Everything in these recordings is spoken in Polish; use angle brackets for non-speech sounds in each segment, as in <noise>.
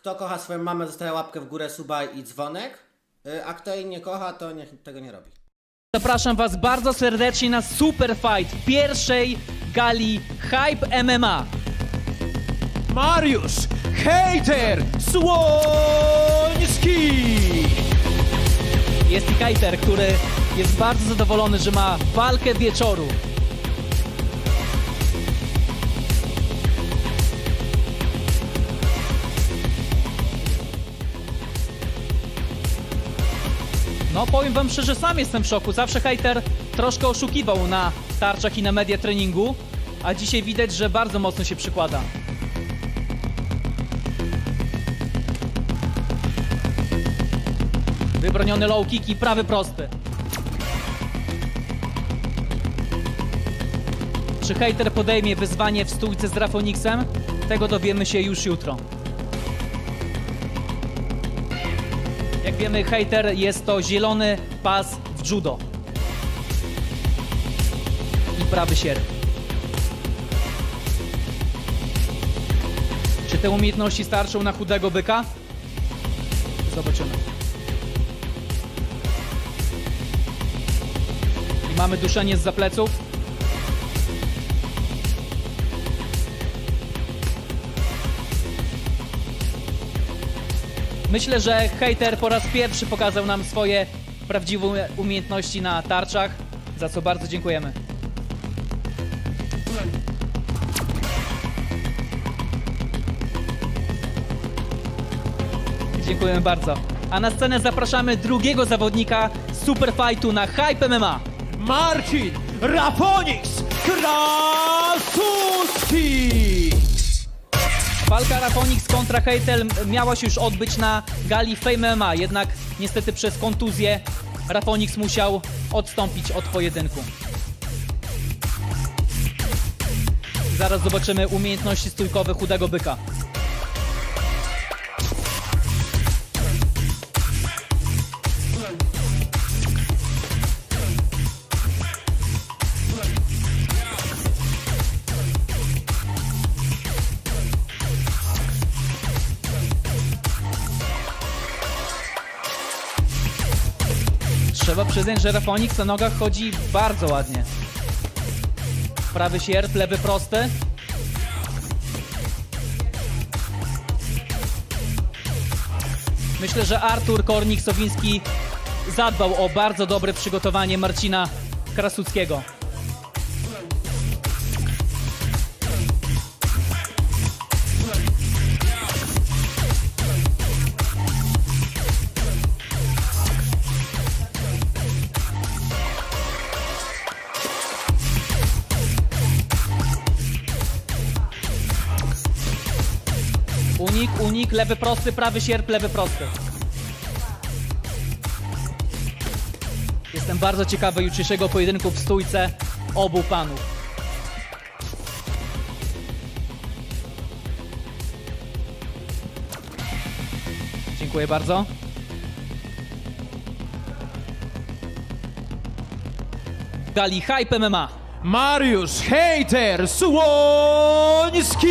Kto kocha swoją mamę, zostawia łapkę w górę, suba i dzwonek. Y, A kto jej nie kocha, to niech tego nie robi. Zapraszam Was bardzo serdecznie na Super Fight pierwszej gali Hype MMA. Mariusz Hejter Słoński! Jest i Kajter, który jest bardzo zadowolony, że ma walkę wieczoru. No powiem wam szczerze, sam jestem w szoku. Zawsze hejter troszkę oszukiwał na tarczach i na media treningu, a dzisiaj widać, że bardzo mocno się przykłada. Wybroniony low kick i prawy prosty. Czy hejter podejmie wyzwanie w stójce z Rafonixem? Tego dowiemy się już jutro. Jak wiemy, hejter jest to zielony pas w judo. I prawy sierp. Czy te umiejętności starczą na chudego byka? Zobaczymy. I mamy duszenie z pleców. Myślę, że hejter po raz pierwszy pokazał nam swoje prawdziwe umiejętności na tarczach, za co bardzo dziękujemy. Dziękujemy bardzo. A na scenę zapraszamy drugiego zawodnika Superfightu na Hype MMA. Marcin Rafonix Krasuski! Walka Rafonix kontra Heitel miała się już odbyć na gali Fame MMA, jednak niestety przez kontuzję Rafonix musiał odstąpić od pojedynku. Zaraz zobaczymy umiejętności stójkowe chudego byka. Trzeba przyznać, że Rafonix na nogach chodzi bardzo ładnie. Prawy sierp, lewy prosty. Myślę, że Artur Kornik-Sowiński zadbał o bardzo dobre przygotowanie Marcina Krasuckiego. Unik, unik, lewy prosty, prawy sierp, lewy prosty. Jestem bardzo ciekawy jutrzejszego pojedynku w stójce obu panów. Dziękuję bardzo. Gali Hype MMA. Mariusz Hejter Słoński!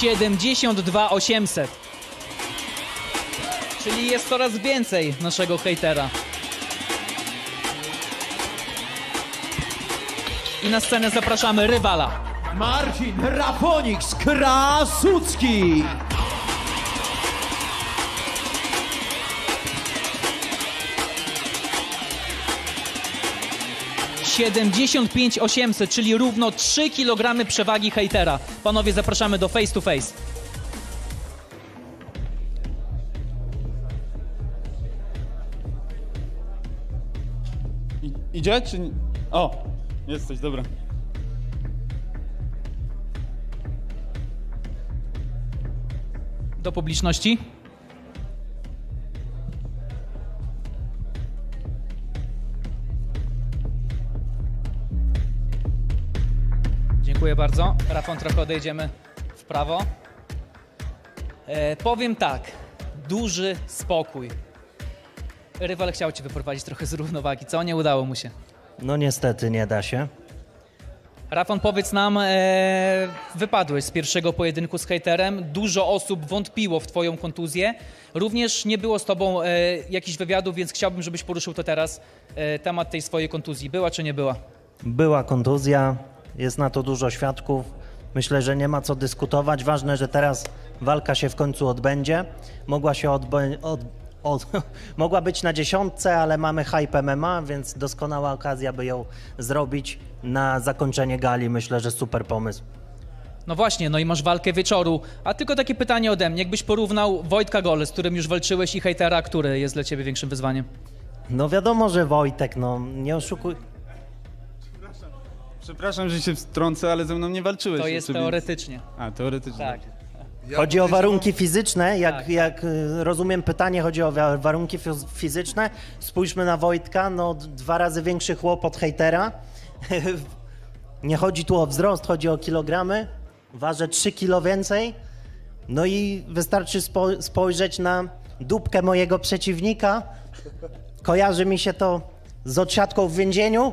Siedemdziesiąt dwa osiemset. Czyli jest coraz więcej naszego hejtera. I na scenę zapraszamy rywala. Marcin Rafonix Krasucki! Siedemdziesiąt pięć osiemset, czyli równo 3 kg przewagi hejtera. Panowie, zapraszamy do face to face. I, idzie czy nie? O, jesteś, dobra. Do publiczności. Dziękuję bardzo. Rafon, trochę odejdziemy w prawo. E, powiem tak. Duży spokój. Rywal chciał cię wyprowadzić trochę z równowagi, co? Nie udało mu się. No niestety nie da się. Rafon, powiedz nam, e, wypadłeś z pierwszego pojedynku z hejterem. Dużo osób wątpiło w twoją kontuzję. Również nie było z tobą e, jakichś wywiadów, więc chciałbym, żebyś poruszył to teraz, e, temat tej swojej kontuzji. Była czy nie była? Była kontuzja, jest na to dużo świadków. Myślę, że nie ma co dyskutować. Ważne, że teraz walka się w końcu odbędzie. Mogła się odbę- od, od, <laughs> mogła być na dziesiątce, ale mamy hype MMA, więc doskonała okazja, by ją zrobić na zakończenie gali. Myślę, że super pomysł. No właśnie, no i masz walkę wieczoru. A tylko takie pytanie ode mnie. Jakbyś porównał Wojtka Gole, z którym już walczyłeś i hejtera, który jest dla ciebie większym wyzwaniem? No wiadomo, że Wojtek, no nie oszukuj. Przepraszam, że się wtrącę, ale ze mną nie walczyłeś. To jest jeszcze, więc- teoretycznie. A, teoretycznie. Tak. Chodzi o warunki fizyczne, jak, Tak. jak y, rozumiem pytanie, chodzi o wa- warunki fiz- fizyczne. Spójrzmy na Wojtka, no dwa razy większy chłop od hejtera. <laughs> Nie chodzi tu o wzrost, chodzi o kilogramy. Ważę 3 kilo więcej. No i wystarczy spo, spojrzeć na dupkę mojego przeciwnika. Kojarzy mi się to z odsiadką w więzieniu.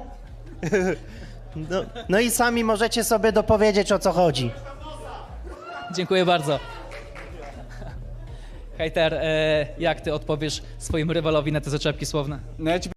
<laughs> No, no i sami możecie sobie dopowiedzieć o co chodzi. Dziękuję bardzo. Hejter, e, jak ty odpowiesz swoim rywalowi na te zaczepki słowne? No ja ci